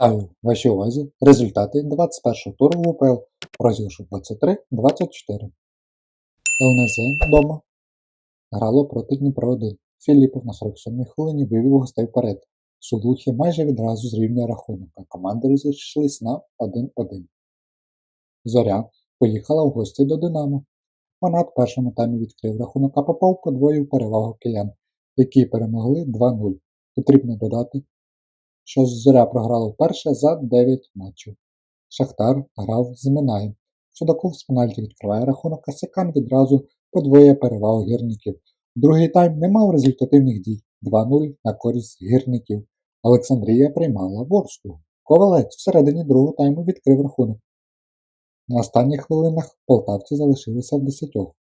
Ставлю вашій увазі результати 21-го туру в УПЛ розіграшу 23-24. ЛНЗ вдома грало проти Дніпро 1. Філіпов на 47-й хвилині вивів гостей вперед. Сулухи майже відразу зрівнює рахунок, а команди розійшлись на 1-1. Зоря поїхала в гості до Динамо. Вона в першому таймі відкрив рахунок, а Попов подвоїв перевагу киян, які перемогли 2-0. Потрібно додати, що Зоря програла вперше за 9 матчів. Шахтар грав з Минаєм. Судаков з пенальті відкриває рахунок, а Секан відразу подвоює перевагу гірників. Другий тайм не мав результативних дій 2-0 на користь гірників. Олександрія приймала Ворску. Ковалець всередині другого тайму відкрив рахунок. На останніх хвилинах полтавці залишилися в десятьох,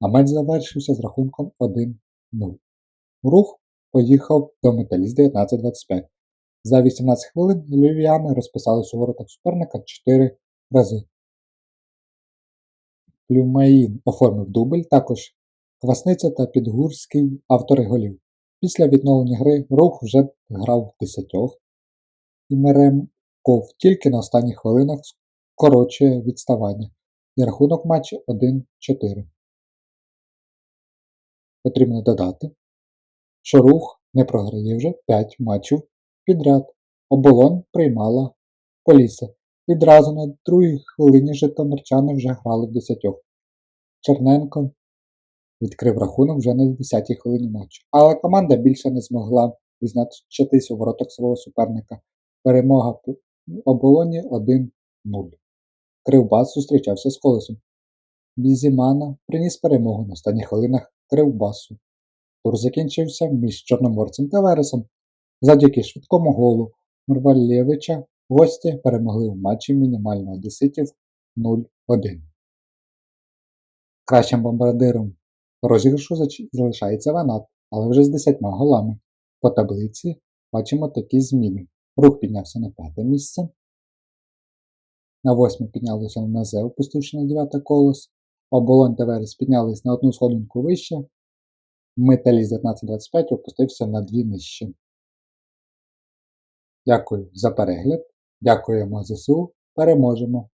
а матч завершився з рахунком 1-0. Рух поїхав до металіст 19-25. За 18 хвилин львів'яни розписались у воротах суперника 4 рази. Плюмаїн оформив дубль, також Квасниця та Підгурський автори голів. Після відновлення гри рух вже грав десятьох, і Меремков тільки на останніх хвилинах скорочує відставання. І рахунок матчу 1-4. Потрібно додати, що рух не програє вже 5 матчів підряд. Оболонь приймала Полісся. Відразу на другій хвилині житомирчани вже грали в десятьох. Черненко відкрив рахунок вже на 10-й хвилині матчу. Але команда більше не змогла відзначитись у воротах свого суперника. Перемога оболоні 1-0. Кривбас зустрічався з колесом. Бізімана приніс перемогу на останніх хвилинах Кривбасу. Тур закінчився між Чорноморцем та Вересом. Завдяки швидкому голу Мурвалєвича гості перемогли в матчі мінімально одеситів 0-1. Кращим бомбардиром розіграшу залишається Ванат, але вже з 10 голами. По таблиці бачимо такі зміни. Рух піднявся на п'яте місце. На восьме піднялося НЗ, опустивши на дев'яте колос. Оболонь та Верес піднялись на одну сходинку вище. Металіст 1925 опустився на дві нижче. Дякую за перегляд. Дякуємо ЗСУ. Переможемо!